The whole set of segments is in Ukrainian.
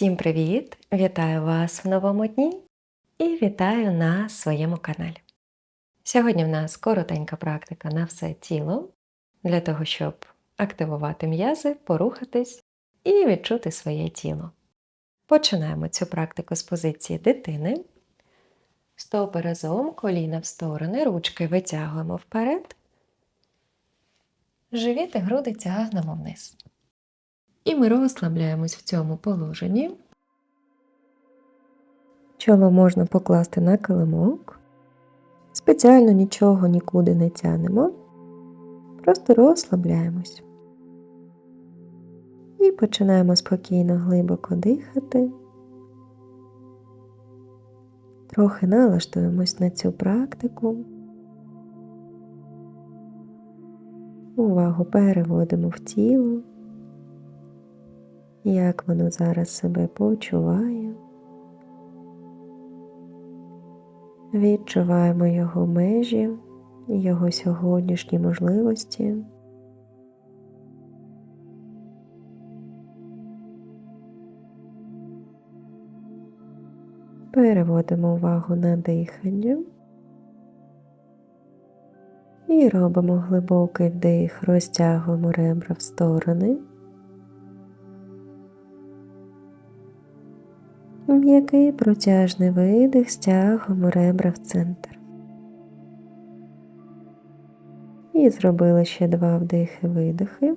Всім привіт! Вітаю вас в новому дні і вітаю на своєму каналі. Сьогодні в нас коротенька практика на все тіло для того, щоб активувати м'язи, порухатись і відчути своє тіло. Починаємо цю практику з позиції дитини. Стопи разом, коліна в сторони, ручки витягуємо вперед, живіт і груди тягнемо вниз. І ми розслабляємось в цьому положенні. Чоло можна покласти на килимок. Спеціально нічого нікуди не тянемо. Просто розслабляємось. І починаємо спокійно глибоко дихати. Трохи налаштуємось на цю практику. Увагу переводимо в тіло як воно зараз себе почуває. Відчуваємо його межі, його сьогоднішні можливості. Переводимо увагу на дихання і робимо глибокий вдих, розтягуємо ребра в сторони. М'який протяжний видих стягом ребра в центр. І зробили ще два вдихи-видихи.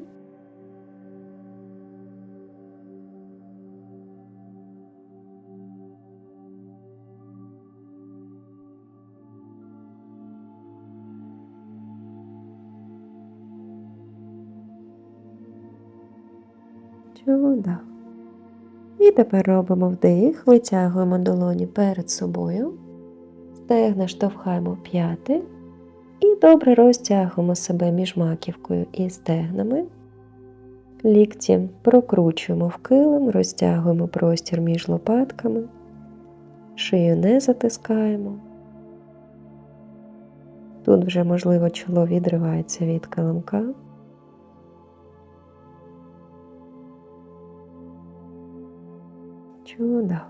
Тепер робимо вдих, витягуємо долоні перед собою, стегна штовхаємо п'яти і добре розтягуємо себе між маківкою і стегнами. Лікті прокручуємо в килим, розтягуємо простір між лопатками, шию не затискаємо. Тут вже, можливо, чоло відривається від килимка. Чудово.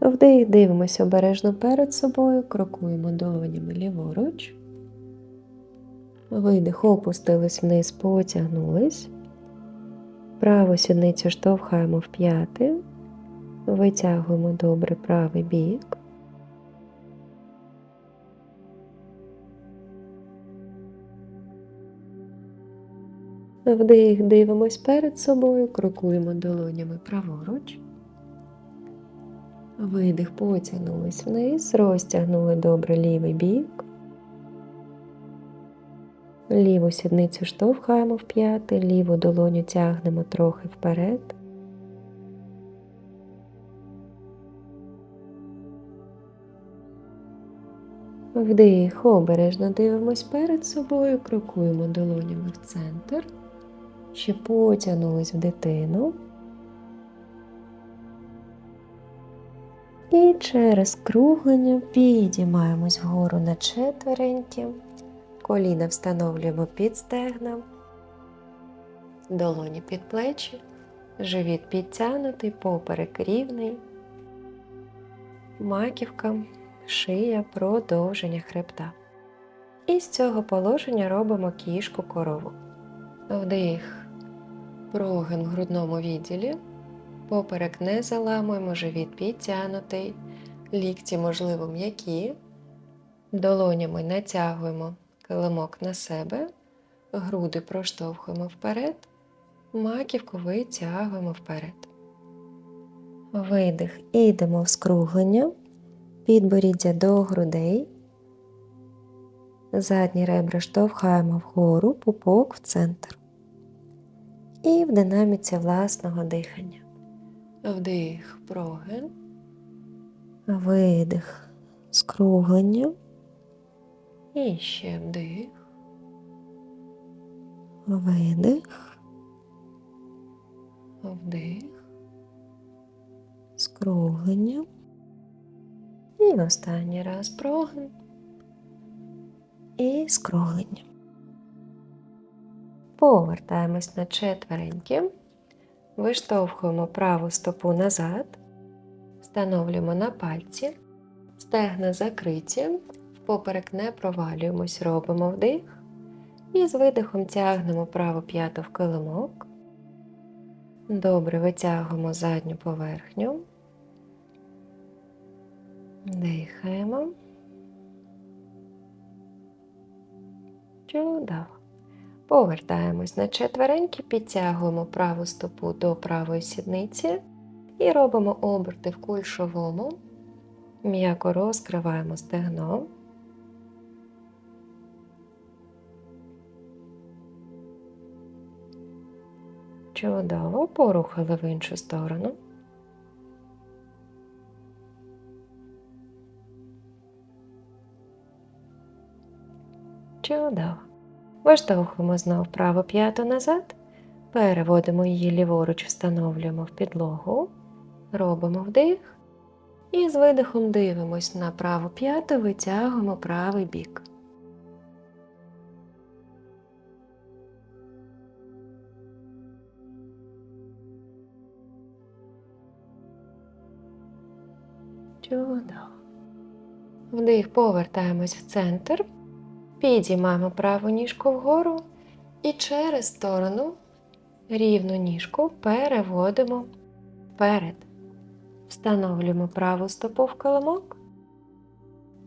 Вдих дивимося обережно перед собою, крокуємо долонями ліворуч. Видих, опустились вниз, потягнулись. Праву сідницю штовхаємо в п'яти, витягуємо добре правий бік. Вдих дивимось перед собою, крокуємо долонями праворуч. Видих, потягнулись вниз, розтягнули добре лівий бік. Ліву сідницю штовхаємо в п'яти, ліву долоню тягнемо трохи вперед. Вдих, обережно дивимось перед собою, крокуємо долонями в центр, ще потягнулись в дитину. І через круглення підіймаємось вгору на четвереньки, коліна встановлюємо під стегна, долоні під плечі, живіт підтягнутий, поперек рівний, маківка, шия, продовження хребта. І з цього положення робимо кішку корову. Вдих, прогин в грудному відділі. Поперек не заламуємо, живіт підтягнутий, лікті, можливо, м'які. Долонями натягуємо килимок на себе, груди проштовхуємо вперед, маківку витягуємо вперед. Видих, йдемо в скруглення, підборіддя до грудей. Задні ребра штовхаємо вгору, пупок в центр. І в динаміці власного дихання. Вдих, прогин, видих, скруглення. І ще вдих, видих, вдих, скруглення. І останній раз прогин і скруглення. Повертаємось на четвереньки. Виштовхуємо праву стопу назад, встановлюємо на пальці, стегна закриті, впоперек не провалюємось, робимо вдих. І з видихом тягнемо праву п'яту в килимок. Добре витягуємо задню поверхню. Дихаємо. Чудово. Повертаємось на четвереньки, підтягуємо праву стопу до правої сідниці і робимо оберти в кульшовому. М'яко розкриваємо стегно. Чудово, порухали в іншу сторону. Чудово. Виштовхуємо знову праву п'яту назад, переводимо її ліворуч, встановлюємо в підлогу, робимо вдих і з видихом дивимось на праву п'яту, витягуємо правий бік. Чудово. Вдих, повертаємось в центр. Підіймаємо праву ніжку вгору і через сторону рівну ніжку переводимо вперед. Встановлюємо праву стопу в килимок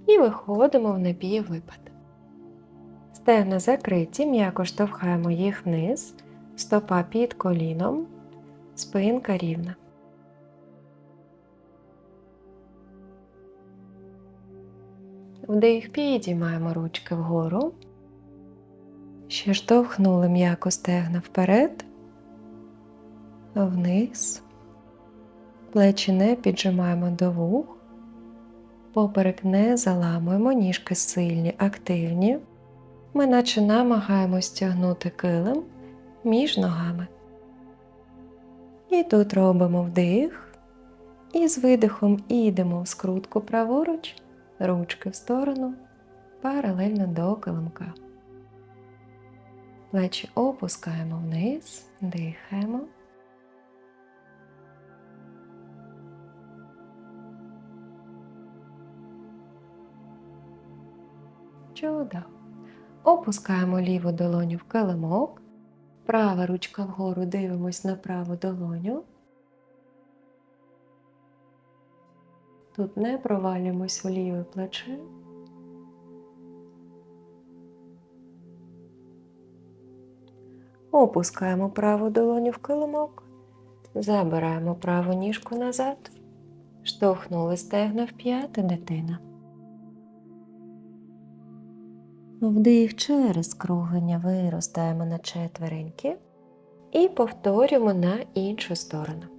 і виходимо в напіввипад. Стегна закриті, м'яко штовхаємо їх вниз, стопа під коліном, спинка рівна. Вдих, підіймаємо ручки вгору. Ще штовхнули м'яко стегна вперед, вниз. Плечі не піджимаємо до вух. Поперек не заламуємо, ніжки сильні, активні. Ми наче намагаємось стягнути килим між ногами. І тут робимо вдих. І з видихом ідемо в скрутку праворуч ручки в сторону, паралельно до килимка. Плечі опускаємо вниз, дихаємо. Чудово. Опускаємо ліву долоню в килимок, права ручка вгору дивимось на праву долоню. Тут не провалюємось у ліве плече. Опускаємо праву долоню в килимок, забираємо праву ніжку назад, штовхнули стегна в п'яти дитина. Вдих через круглення виростаємо на четвереньки і повторюємо на іншу сторону.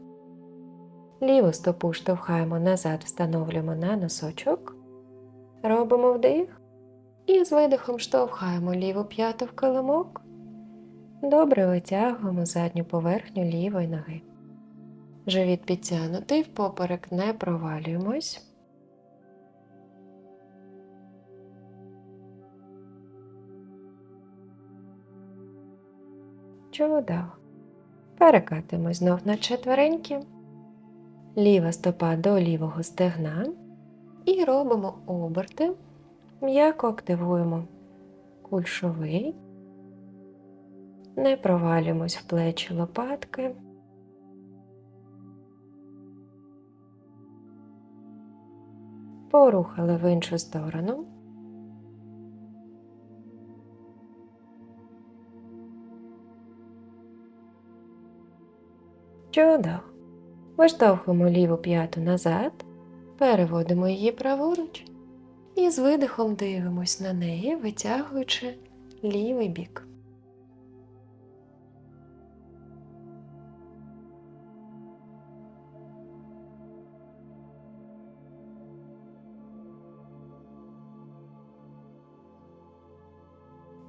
Ліву стопу штовхаємо назад, встановлюємо на носочок. Робимо вдих. І з видихом штовхаємо ліву п'яту в килимок. Добре витягуємо задню поверхню лівої ноги. Живіт підтягнутий, впоперек не провалюємось. Чудово. Перекатимось знов на четвереньки ліва стопа до лівого стегна і робимо оберти, м'яко активуємо кульшовий, не провалюємось в плечі лопатки. Порухали в іншу сторону. Чудово. Виштовхуємо ліву п'яту назад, переводимо її праворуч і з видихом дивимось на неї, витягуючи лівий бік.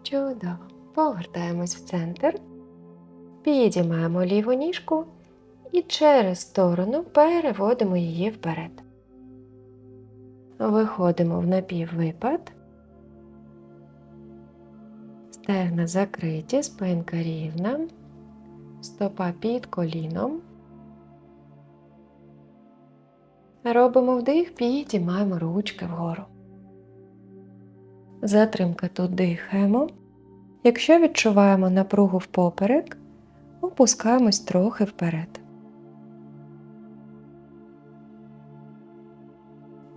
Чудово. Повертаємось в центр, підіймаємо ліву ніжку і через сторону переводимо її вперед. Виходимо в напіввипад, стегна закриті, спинка рівна, стопа під коліном. Робимо вдих, підіймаємо ручки вгору. Затримка тут дихаємо. Якщо відчуваємо напругу впоперек, опускаємось трохи вперед.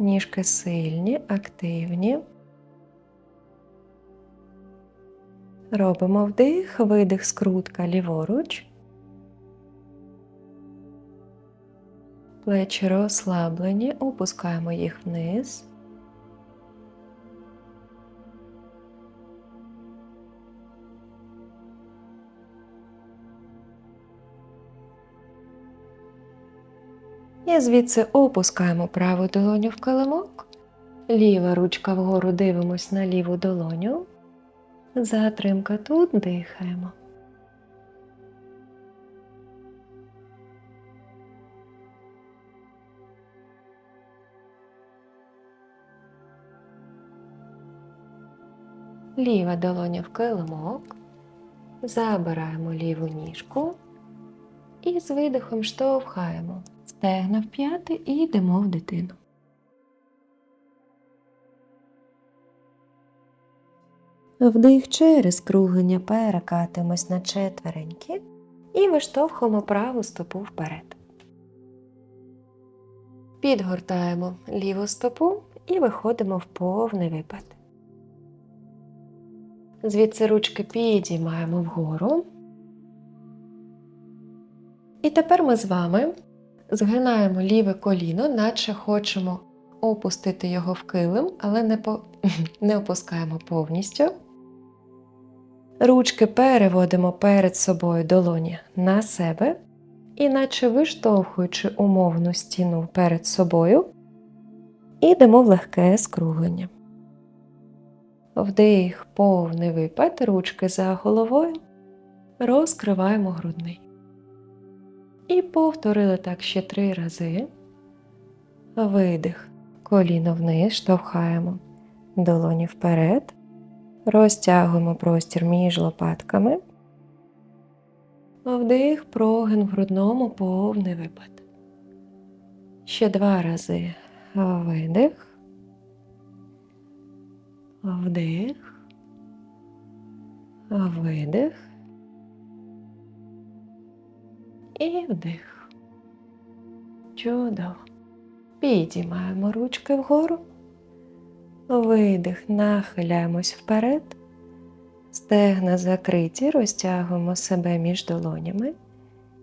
Ніжки сильні, активні. Робимо вдих, видих, скрутка ліворуч. Плечі розслаблені, опускаємо їх вниз. І звідси опускаємо праву долоню в килимок. Ліва ручка вгору дивимось на ліву долоню. Затримка тут дихаємо. Ліва долоня в килимок. Забираємо ліву ніжку і з видихом штовхаємо. Стегна в п'яти і йдемо в дитину. Вдих через круглення перекатимось на четвереньки і виштовхуємо праву стопу вперед. Підгортаємо ліву стопу і виходимо в повний випад. Звідси ручки підіймаємо вгору. І тепер ми з вами згинаємо ліве коліно, наче хочемо опустити його в килим, але не, по... не опускаємо повністю. Ручки переводимо перед собою долоні на себе, і наче виштовхуючи умовну стіну перед собою, ідемо в легке скруглення. Вдих, повний випад, ручки за головою, розкриваємо грудний. І повторили так ще три рази. Видих, коліно вниз, штовхаємо долоні вперед, розтягуємо простір між лопатками. Вдих, прогин в грудному, повний випад. Ще два рази. Видих. Вдих. Видих. І вдих. Чудово. Підіймаємо ручки вгору. Видих, нахиляємось вперед. Стегна закриті, розтягуємо себе між долонями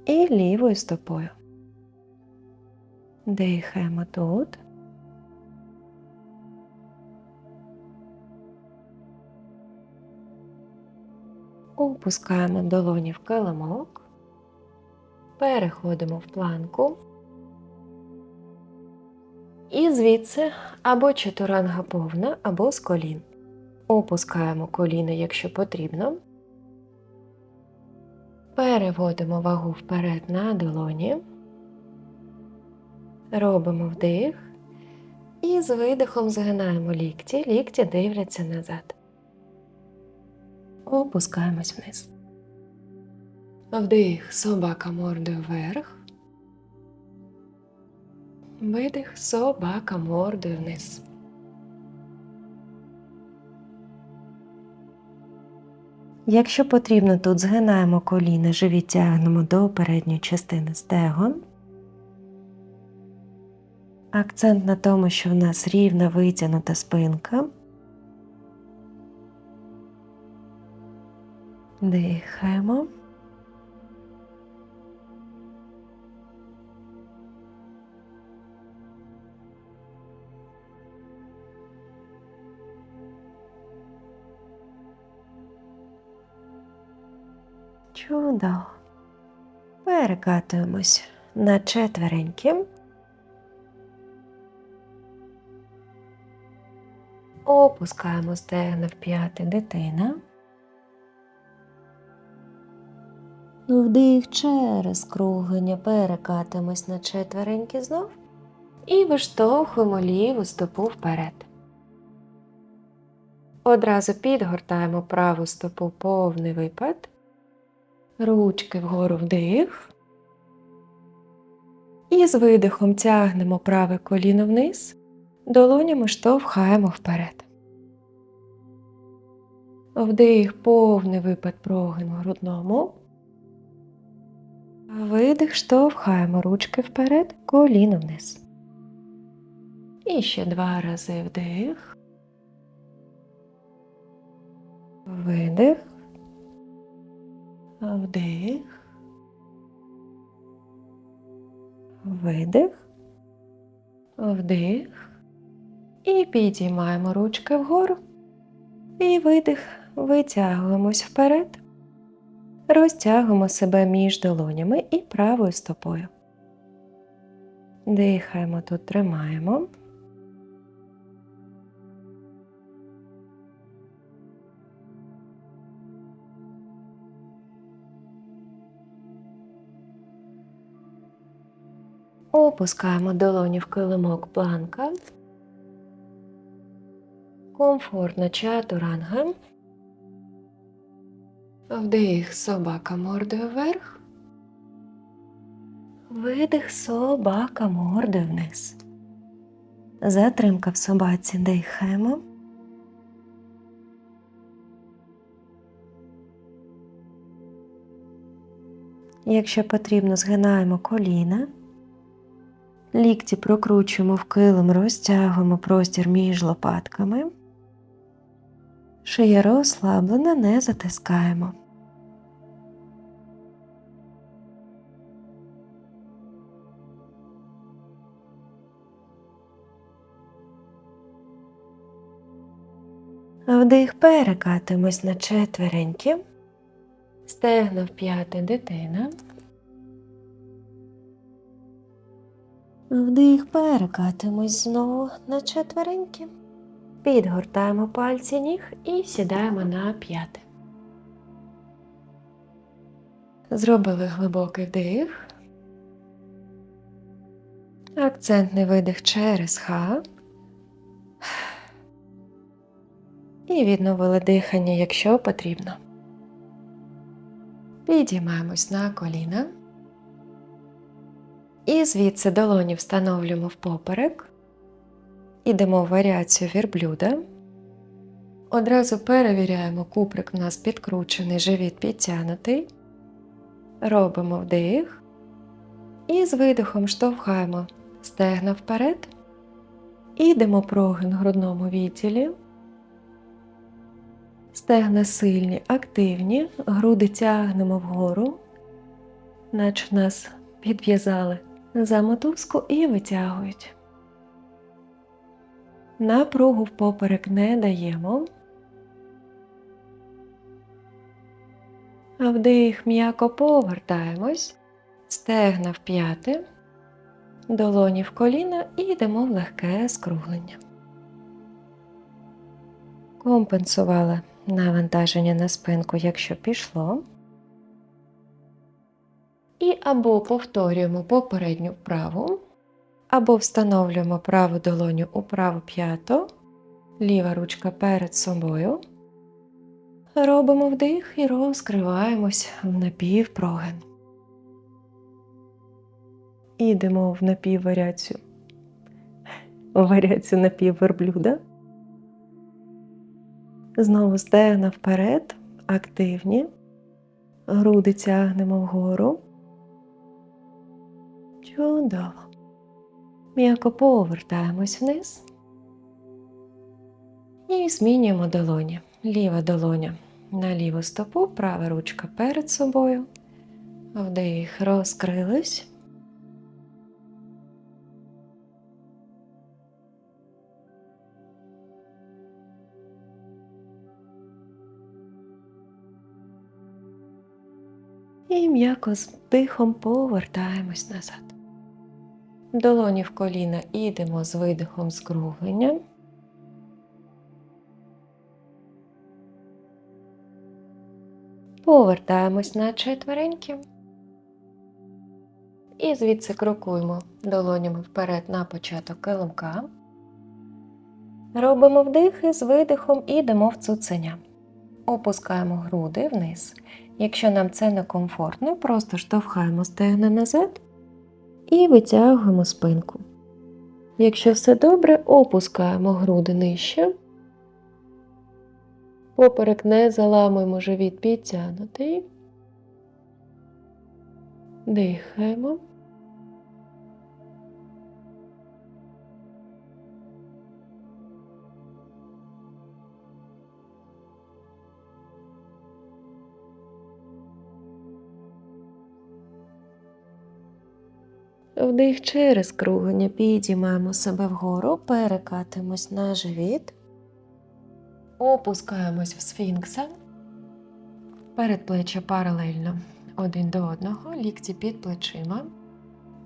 і лівою стопою. Дихаємо тут. Опускаємо долоні в килимок. Переходимо в планку. І звідси або чатуранга повна, або з колін. Опускаємо коліна, якщо потрібно. Переводимо вагу вперед на долоні. Робимо вдих. І з видихом згинаємо лікті. Лікті дивляться назад. Опускаємось вниз. Вдих, собака мордою вверх. Видих, собака мордою вниз. Якщо потрібно, тут згинаємо коліна, живіт тягнемо до передньої частини стегон. Акцент на тому, що в нас рівна витягнута спинка. Дихаємо. Чудово. Перекатуємось на четвереньки. Опускаємо стегна в п'яти дитина. Вдих через круглення перекатуємось на четвереньки знов і виштовхуємо ліву стопу вперед. Одразу підгортаємо праву стопу повний випад. Ручки вгору вдих. І з видихом тягнемо праве коліно вниз, долонями штовхаємо вперед. Вдих, повний випад прогин грудному. Видих, штовхаємо ручки вперед, коліно вниз. І ще два рази вдих. Видих. Вдих. Видих. Вдих. І підіймаємо ручки вгору. І видих. Витягуємось вперед. Розтягуємо себе між долонями і правою стопою. Дихаємо тут, тримаємо. Опускаємо долоні в килимок планка. Комфортна чатуранга. Вдих собака мордою вверх. Видих собака мордою вниз. Затримка в собаці дихаємо. Якщо потрібно, згинаємо коліна. Лікті прокручуємо в килим, розтягуємо простір між лопатками. Шия розслаблена, не затискаємо. Вдих перекатимось на четвереньки. Стегна в п'яте дитина. Вдих перекатимось знову на четвереньки. Підгортаємо пальці ніг і сідаємо на п'яти. Зробили глибокий вдих. Акцентний видих через Х. І відновили дихання, якщо потрібно. Підіймаємось на коліна. І звідси долоні встановлюємо в поперек. Ідемо в варіацію вірблюда. Одразу перевіряємо, куприк у нас підкручений, живіт підтягнутий. Робимо вдих. І з видихом штовхаємо стегна вперед. Ідемо прогин в грудному відділі. Стегна сильні, активні, груди тягнемо вгору, наче нас підв'язали за мотузку і витягують. Напругу в поперек не даємо. А вдих м'яко повертаємось, стегна в п'яти, долоні в коліна і йдемо в легке скруглення. Компенсували навантаження на спинку, якщо пішло. І або повторюємо попередню вправу, або встановлюємо праву долоню у праву п'яту, ліва ручка перед собою. Робимо вдих і розкриваємось в напівпрогин. Ідемо в напівваріацію, в варіацію напівверблюда. Знову стегна вперед, активні, груди тягнемо вгору. Чудово. М'яко повертаємось вниз і змінюємо долоні. Ліва долоня на ліву стопу, права ручка перед собою. Вдих, розкрились. І м'яко з дихом повертаємось назад. Долоні в коліна ідемо з видихом скруглення. Повертаємось на четвереньки. І звідси крокуємо долонями вперед на початок килимка. Робимо вдих і з видихом ідемо в цуценя. Опускаємо груди вниз Якщо нам це не комфортно, просто штовхаємо стегна назад і витягуємо спинку. Якщо все добре, опускаємо груди нижче. Поперек не заламуємо живіт підтягнутий. Дихаємо. Вдих через круглення, підіймаємо себе вгору, перекатимось на живіт, опускаємось в сфінкса, передплеччя паралельно один до одного, лікті під плечима,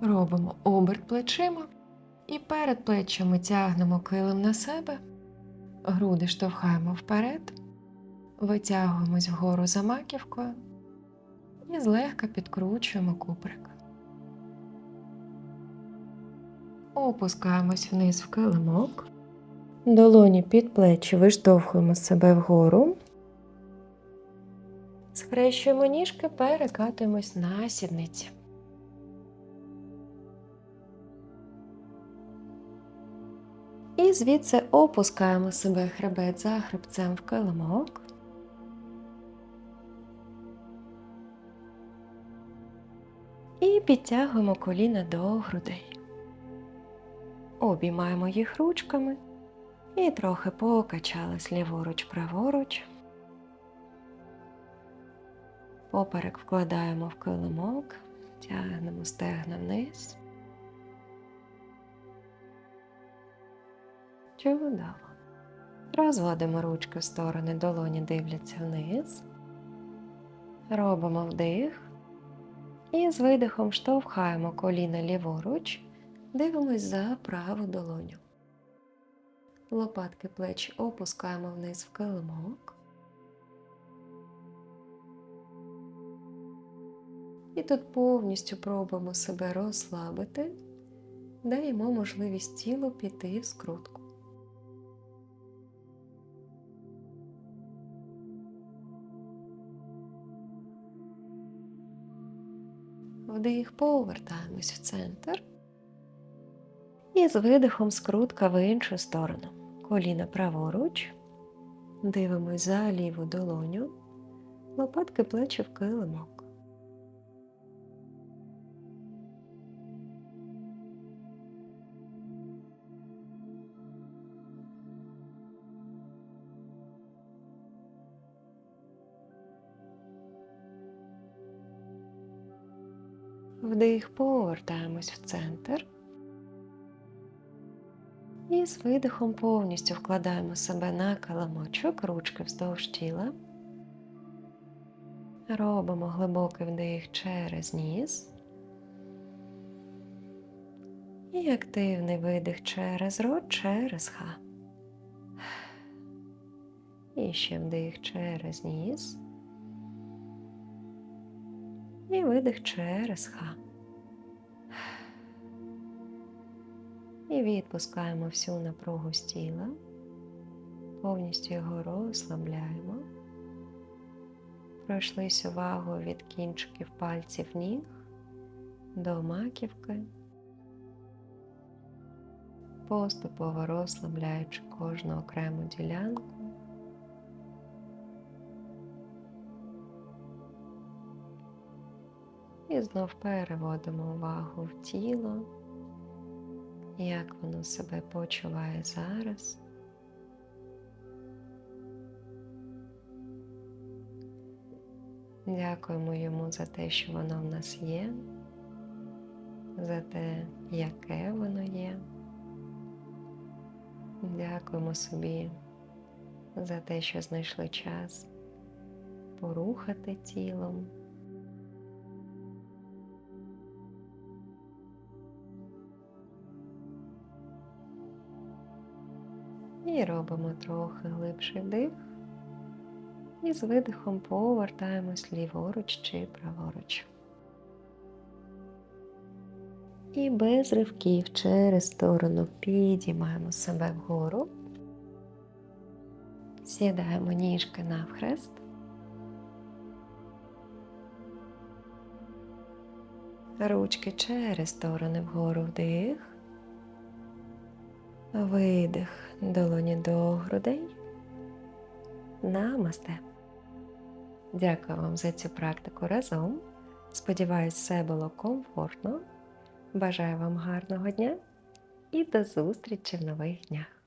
робимо оберт плечима і перед плечами тягнемо килим на себе, груди штовхаємо вперед, витягуємось вгору за маківкою. І злегка підкручуємо куприк. Опускаємось вниз в килимок. Долоні під плечі виштовхуємо себе вгору. Схрещуємо ніжки, перекатуємось на сідниці. І звідси опускаємо себе хребет за хребцем в килимок. І підтягуємо коліна до грудей. Обіймаємо їх ручками і трохи покачались ліворуч, праворуч. Поперек вкладаємо в килимок, тягнемо стегна вниз. Чудово. Розводимо ручки в сторони, долоні дивляться вниз. Робимо вдих. І з видихом штовхаємо коліна ліворуч. Дивимось за праву долоню. Лопатки плеч опускаємо вниз в килимок. І тут повністю пробуємо себе розслабити, даємо можливість тілу піти в скрутку. Вдих, повертаємось в центр. І з видихом скрутка в іншу сторону. Коліна праворуч. Дивимось за ліву долоню. Лопатки плечі в килимок. Вдих, повертаємось в центр. І з видихом повністю вкладаємо себе на каламочок, ручки вздовж тіла. Робимо глибокий вдих через ніс. І активний видих через рот, через ха. І ще вдих через ніс. І видих через ха. І відпускаємо всю напругу з тіла, повністю його розслабляємо. Пройшлись увагу від кінчиків пальців ніг до маківки, поступово розслабляючи кожну окрему ділянку. І знов переводимо увагу в тіло як воно себе почуває зараз. Дякуємо йому за те, що воно в нас є, за те, яке воно є. Дякуємо собі за те, що знайшли час порухати тілом. І робимо трохи глибший вдих. І з видихом повертаємось ліворуч чи праворуч. І без ривків через сторону підіймаємо себе вгору, сідаємо ніжки навхрест, Ручки через сторони вгору вдих. Видих долоні до грудей. Намасте. Дякую вам за цю практику разом. Сподіваюсь, все було комфортно. Бажаю вам гарного дня і до зустрічі в нових днях.